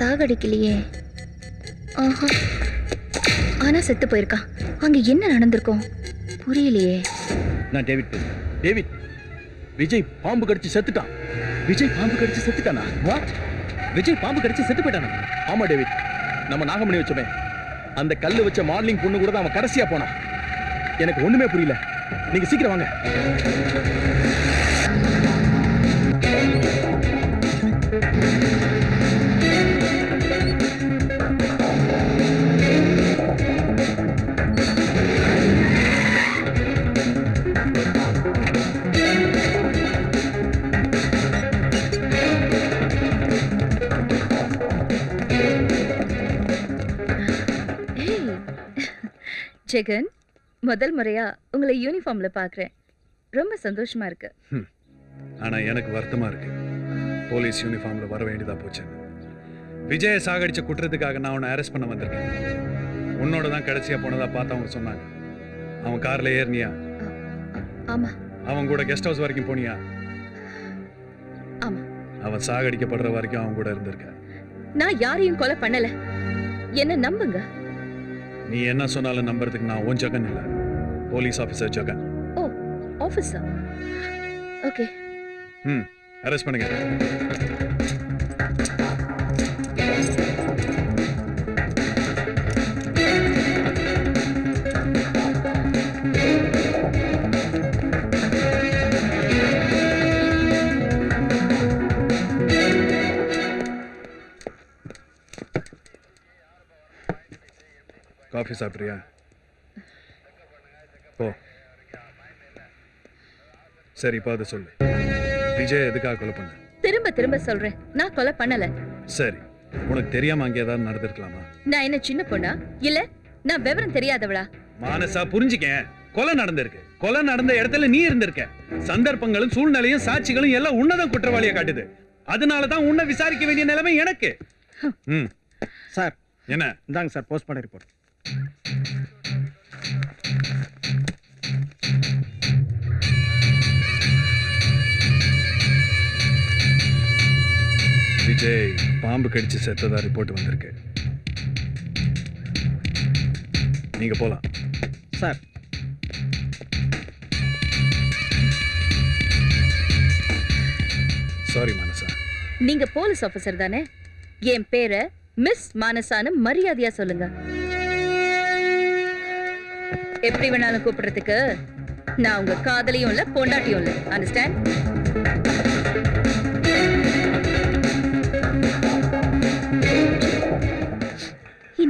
சாகடிக்கலையே. ஆஹா. ஆனா செத்து போயிருக்கா. அங்க என்ன நடந்திருக்கும்? புரியலையே. நான் டேவிட் டேவிட் விஜய் பாம்பு கடிச்சு செத்துட்டான். விஜய் பாம்பு கடிச்சு செத்துட்டானா? வாட் விஜய் பாம்பு கடிச்சு செத்து போயிட்டானா? ஆமா டேவிட். நம்ம நாகமணி வச்சோமே. அந்த கல்லு வச்ச மாடலிங் பொண்ணு கூட தான் அவன் கடைசியா போனான். எனக்கு ஒண்ணுமே புரியல. நீங்க சீக்கிரம் வாங்க. ஜெகன் முதல் முறையா உங்களை யூனிஃபார்ம்ல பார்க்கறேன் ரொம்ப சந்தோஷமா இருக்கு. ஆனா எனக்கு வருத்தமா இருக்கு. போலீஸ் யூனிஃபார்ம்ல வர வேண்டியதா போச்சு. விஜய சாகடிச்ச குற்றத்துக்காக நான் அவனை அரெஸ்ட் பண்ண வந்திருக்கேன். உன்னோட தான் கடைசியா போனதா பார்த்து அவங்க சொன்னாங்க. அவன் கார்ல ஏறினியா? ஆமா. அவன் கூட கெஸ்ட் ஹவுஸ் வரைக்கும் போனியா? ஆமா. அவன் சாகடிக்கப்படுற வரைக்கும் அவன் கூட இருந்திருக்க. நான் யாரையும் கொலை பண்ணல. என்ன நம்புங்க. நீ என்ன சொன்னாலும் நம்புறதுக்கு நான் உன் ஜகன் இல்லை. Police officer Jagan. ஓ ஆஃபீஸா? ஓகே. ம் அரெஸ்ட் பண்ணுங்க காஃபி சாப்பிட்றியா போ சரி இப்போ அதை சொல்லு. விஜய் எதுக்காக கொலை பண்ண? திரும்ப திரும்ப சொல்றேன். நான் கொலை பண்ணல. சரி. உனக்கு தெரியாம அங்கே ஏதாவது நடந்திருக்கலாமா? நான் என்ன சின்ன பொண்ணா? இல்ல நான் விவரம் தெரியாதவளா? மானசா புரிஞ்சுக்க. கொலை நடந்திருக்கு. கொலை நடந்த இடத்துல நீ இருந்திருக்க. சந்தர்ப்பங்களும் சூழ்நிலையும் சாட்சிகளும் எல்லாம் உன்னதான் குற்றவாளியை காட்டுது. அதனால தான் உன்னை விசாரிக்க வேண்டிய நிலைமை எனக்கு. ம். சார். என்ன? இந்தாங்க சார் போஸ்ட்மார்ட்டம் ரிப்போர்ட் விஜய் பாம்பு கடிச்சு செத்ததா ரிப்போர்ட் வந்திருக்கு. நீங்க போலாம். சார். சாரி மானசா. நீங்க போலீஸ் ஆபீசர் தானே? என் பேரை மிஸ் மானசான்னு மரியாதையா சொல்லுங்க. எப்படி வேணாலும் கூப்பிடுறதுக்கு? நான் உங்க காதலியும் இல்ல பொண்டாட்டியும் இல்ல. அண்டர்ஸ்டாண்ட்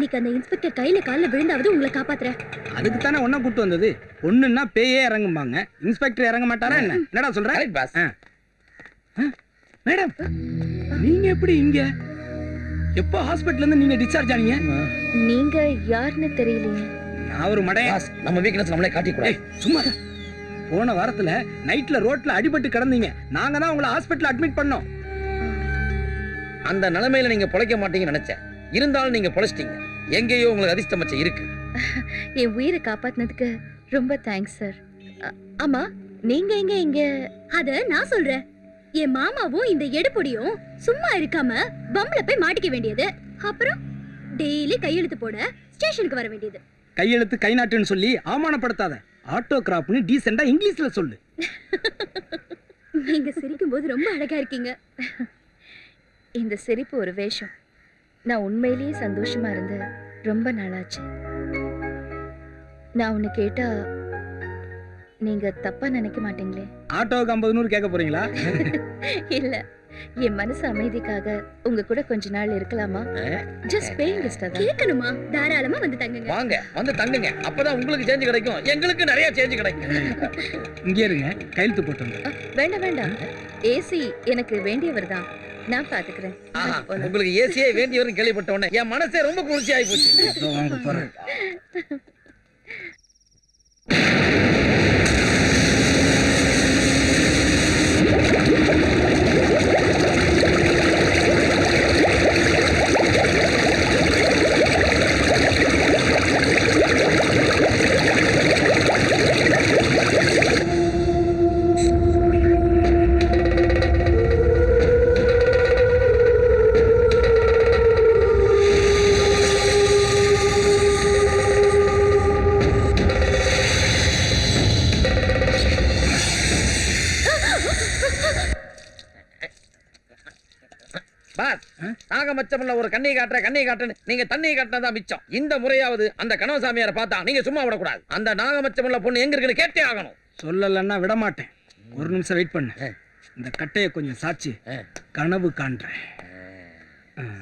இன்னைக்கு அந்த இன்ஸ்பெக்டர் கையில கால்ல விழுந்தாவது உங்களை காப்பாத்துறேன். அதுக்கு தானே ஒன்ன கூட்டு வந்தது? ஒண்ணுன்னா பேயே இறங்கும்பாங்க. இன்ஸ்பெக்டர் இறங்க மாட்டாரா என்ன? என்னடா சொல்ற. ஆ, மேடம் நீங்க எப்படி இங்க? எப்போ ஹாஸ்பிட்டல்ல இருந்து நீங்க டிஸ்சார்ஜ் ஆனீங்க? நீங்க யாருன்னு தெரியலையே. நான் ஒரு மடைய நம்ம வீக்னஸ் நம்மளே காட்டிக்கூடாது. ஏய் சும்மா இரு. போன வாரத்துல நைட்ல ரோட்ல அடிபட்டு கிடந்தீங்க. நாங்க தான் உங்களை ஹாஸ்பிட்டல் அட்மிட் பண்ணோம். அந்த நிலைமையில நீங்க பொழைக்க மாட்டீங்கன்னு நினைச்சேன். இருந்தாலும் நீங்க பொழைச்சிட்டீங்க. எங்கேயோ உங்களுக்கு அதிர்ஷ்டம் மச்சம் இருக்கு. என் உயிரை காப்பாத்தினதுக்கு ரொம்ப தேங்க்ஸ் சார் ஆமா நீங்க எங்க இங்க? அத நான் சொல்றேன். என் மாமாவும் இந்த எடுப்பொடியும் சும்மா இருக்காம பம்ப்ல போய் மாட்டிக்க வேண்டியது. அப்புறம் டெய்லி கையெழுத்து போட ஸ்டேஷனுக்கு வர வேண்டியது. கையெழுத்து கை நாட்டுன்னு சொல்லி அவமானப்படுத்தாத. ஆட்டோ கிராப்னு டீசெண்டா இங்கிலீஷ்ல சொல்லு. நீங்க சிரிக்கும் போது ரொம்ப அழகா இருக்கீங்க. இந்த சிரிப்பு ஒரு வேஷம். நான் உண்மையிலேயே சந்தோஷமா இருந்து ரொம்ப நாளாச்சு. நான் ஒன்னு கேட்டா நீங்க தப்பா நினைக்க மாட்டீங்களே. ஆட்டோவுக்கு ஐம்பது நூறு கேட்க போறீங்களா? இல்ல. என் மனசு அமைதிக்காக உங்க கூட கொஞ்ச நாள் இருக்கலாமா? ஜஸ்ட் பேயிங் கெஸ்டா தான் கேட்கணுமா தாராளமா வந்து தங்குங்க. வாங்க வந்து தங்குங்க. அப்பதான் உங்களுக்கு சேஞ்ச் கிடைக்கும். எங்களுக்கு நிறைய சேஞ்ச் கிடைக்கும். இங்கே இருங்க. கையெழுத்து போட்டு வந்து அ, வேண்டாம் வேண்டாம். ஏசி எனக்கு வேண்டியவர் தான். நான் பாத்துக்கிறேன். உங்களுக்கு ஏசியே வேண்டியவரும் கேள்விப்பட்ட உடனே என் மனசே ரொம்ப குளிர்ச்சி ஆகி போச்சு இதோ வாங்க போறேன் பாஸ் நாகமச்சம்ல ஒரு கண்ணை காட்டுற கண்ணை காட்டுன்னு நீங்க தண்ணி காட்டினதா மிச்சம். இந்த முறையாவது அந்த கனவு சாமியாரை பார்த்தா நீங்க சும்மா விடக்கூடாது. அந்த நாகமச்சம்ல பொண்ணு எங்க இருக்குன்னு கேட்டே ஆகணும். சொல்லலைன்னா விட மாட்டேன் ஒரு நிமிஷம் வெயிட் பண்ணு. இந்த கட்டையை கொஞ்சம் சாச்சி. கனவு காண்றேன்.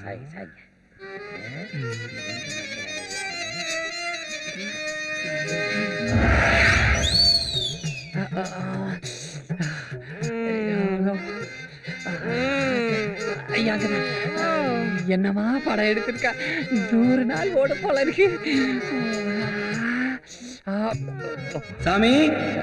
சாய், சாய். என்னமா படம் எடுத்திருக்கா? நூறு நாள் ஓட போல இருக்கு. சாமி.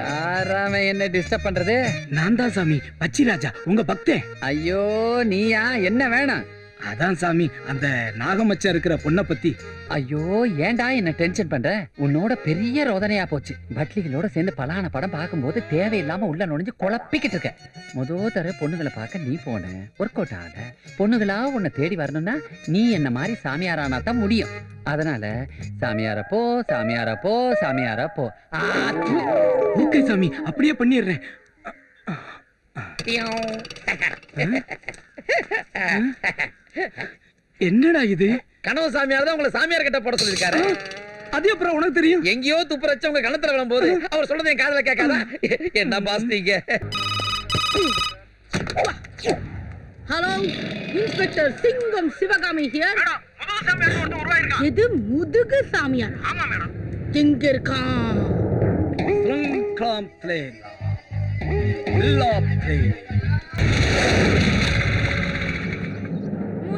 யாராம என்ன டிஸ்டர்ப் பண்றது? நான் தான் சாமி. பச்சிராஜா உங்க பக்தேன் ஐயோ நீயா? என்ன வேணும்? அதான் சாமி அந்த நாகமச்சம் இருக்கிற பொண்ணை பத்தி. ஐயோ ஏன்டா என்ன டென்ஷன் பண்ற? உன்னோட பெரிய ரோதனையா போச்சு. பட்லிகளோட சேர்ந்து பலான படம் பார்க்கும்போது தேவையில்லாம உள்ள நுழைஞ்சு குழப்பிக்கிட்டு இருக்க. முத தர பொண்ணுகளை பார்க்க நீ போன ஒர்க் அவுட் ஆகல பொண்ணுகளா உன்னை தேடி வரணும்னா நீ என்ன மாதிரி சாமியாரானா தான் முடியும். அதனால சாமியார போ சாமியார போ சாமியார போ. ஆ, து. ஓகே சாமி அப்படியே பண்ணிடுறேன். என்னடா இது? கனவு சாமியார் தான் உங்களை சாமியார் கிட்ட போட சொல்லிருக்காரு அது அப்புறம் உனக்கு தெரியும்? எங்கேயோ துப்புரச்சு உங்க கணத்துல விழும்போது அவர் சொல்றதை என் காதுல கேட்காதா? என்ன பாஸ் நீங்க? ஹலோ இன்ஸ்பெக்டர் சிங்கம் சிவகாமி ஹியர் எது முதுகு சாமியார்? எங்க இருக்கான்? சுங்காம் பிளேலா. இல்லா பிளேலா.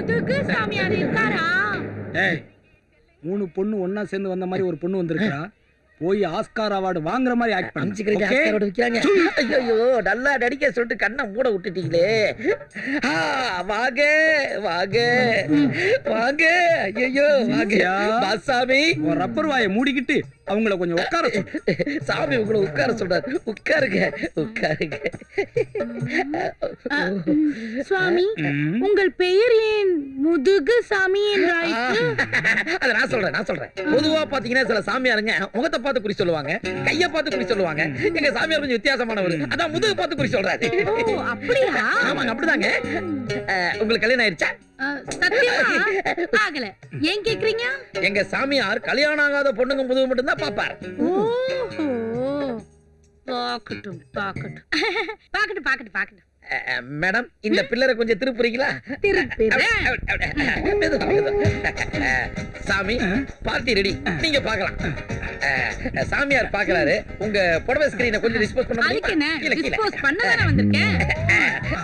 முதுகு சாமியார் இருக்காரா? ஏய் மூணு பொண்ணு ஒண்ணா சேர்ந்து வந்த மாதிரி ஒரு பொண்ணு வந்திருக்கா போய் ஆஸ்கார் அவார்டு வாங்குற மாதிரி ஆக்ட் பண்ணு. அஞ்சுக்கிறது okay? ஆஸ்காரோட விக்கிறாங்க ஐயோ நல்லா நடிக்க சொல்லிட்டு கண்ணை மூட விட்டுட்டீங்களே. ஆ, வாங்க வாங்க வாங்க. ஐயோ வாங்க? பாசாமி ரப்பர் வாயை மூடிக்கிட்டு அவங்கள கொஞ்சம் உட்கார. சாமி உங்களை உட்கார சொல்றாரு. உட்காருங்க உட்காருங்க. சுவாமி. உங்கள் பெயர் ஏன் முதுகு சாமி அத நான் சொல்றேன் நான் சொல்றேன். பொதுவா பாத்தீங்கன்னா சில சாமியாருங்க முகத்தை பார்த்து குறி சொல்லுவாங்க கைய பார்த்து குறி சொல்லுவாங்க. எங்க சாமியார் கொஞ்சம் வித்தியாசமானவர். அதான் முதுகு பார்த்து குறி சொல்றாரு. ஓ அப்படியா? ஆமாங்க அப்படிதாங்க. அஹ், உங்களுக்கு கல்யாணம் ஆயிருச்சா? அஹ், சத்தியமா? ஆகல. ஏன் கேக்குறீங்க? எங்க சாமியார் கல்யாணம் ஆகாத பொண்ணுங்க முதுகு மட்டும்தான் பாப்பார். ஓஹோ. பாக்கட்டும் பாக்கட்டும். பாக்கட்டும் பாக்கட்டும் பாக்கட்டும். அஹ், அஹ், மேடம் இந்த பில்லரை கொஞ்சம் திருப்புறீங்களா? சாமி பார்ட்டி ரெடி. நீங்க பார்க்கலாம். அஹ், சாமியார் பார்க்கறாரு. உங்க புடவை ஸ்கிரீனை கொஞ்சம் டிஸ்போஸ் பண்ண முடியுமா? கீழே.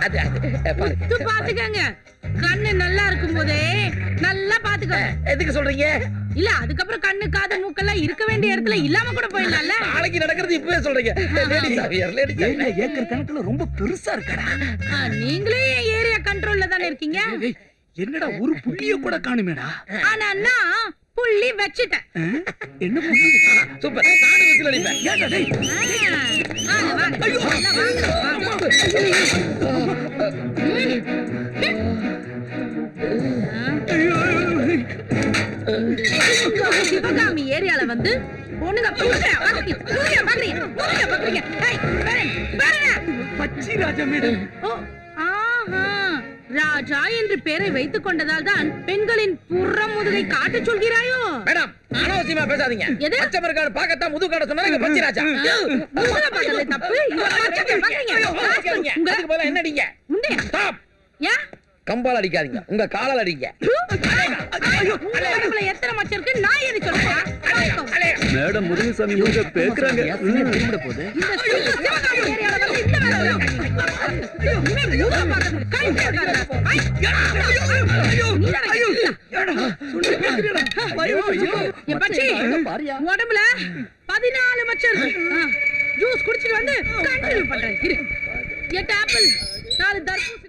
அது பாத்துக்கங்க. கண்ணு நல்லா இருக்கும் போதே நல்லா பாத்துக்கோங்க எதுக்கு சொல்றீங்க? இல்ல அதுக்கப்புறம் கண்ணு காது மூக்கெல்லாம் இருக்க வேண்டிய இடத்துல இல்லாம கூட போயிடலாம்ல? நாளைக்கு நடக்கிறது இப்பவே சொல்றீங்க. லேடி லேடி ஏக்கர் கணக்குல ரொம்ப பெருசா இருக்கடா? ஆ, நீங்களே என் ஏரியா கண்ட்ரோல்ல தானே இருக்கீங்க? என்னடா ஒரு புள்ளிய கூட காணுமேடா? ஆனா புள்ளி வச்சுட்டேன்? என்ன சூப்பர். நானும் விசில் அடிப்பேன் ஏன்டா டேய். சிவகாமி, ஏரியால வந்து பொண்ணுங்க. பச்சி ராஜா மேடம். ராஜா என்று பெயரை வைத்துக் கொண்டதால் தான் பெண்களின் புறம் முதுகை காட்டச் சொல்கிறாயோ மேடம் அனாவசியமா பேசாதீங்க எது? பச்சை மரக்காடு பார்க்கத்தான் முது காட சொன்னாங்க பச்சை ராஜா முதுக பார்த்ததுல தப்பு இவ பாக்குறீங்க, பாக்குறீங்க. அடிக்காதீங்க. உங்க அதுக்கு பதிலா என்ன அடிங்க ஸ்டாப் ஏன் கம்பால் அடிக்காதீங்க உங்க காலால் அடிங்க எத்தனை மச்சம் இருக்கு நான் எது சொல்றேன் மேடம் முருகசாமி முருக பேக்குறாங்க போகுது உடம்புல பதினாலு மச்சம் ஜூஸ் குடிச்சிட்டு வந்து கண்டினியூ பண்றேன். எட்டு ஆப்பிள் நாலு தர்பூசணி.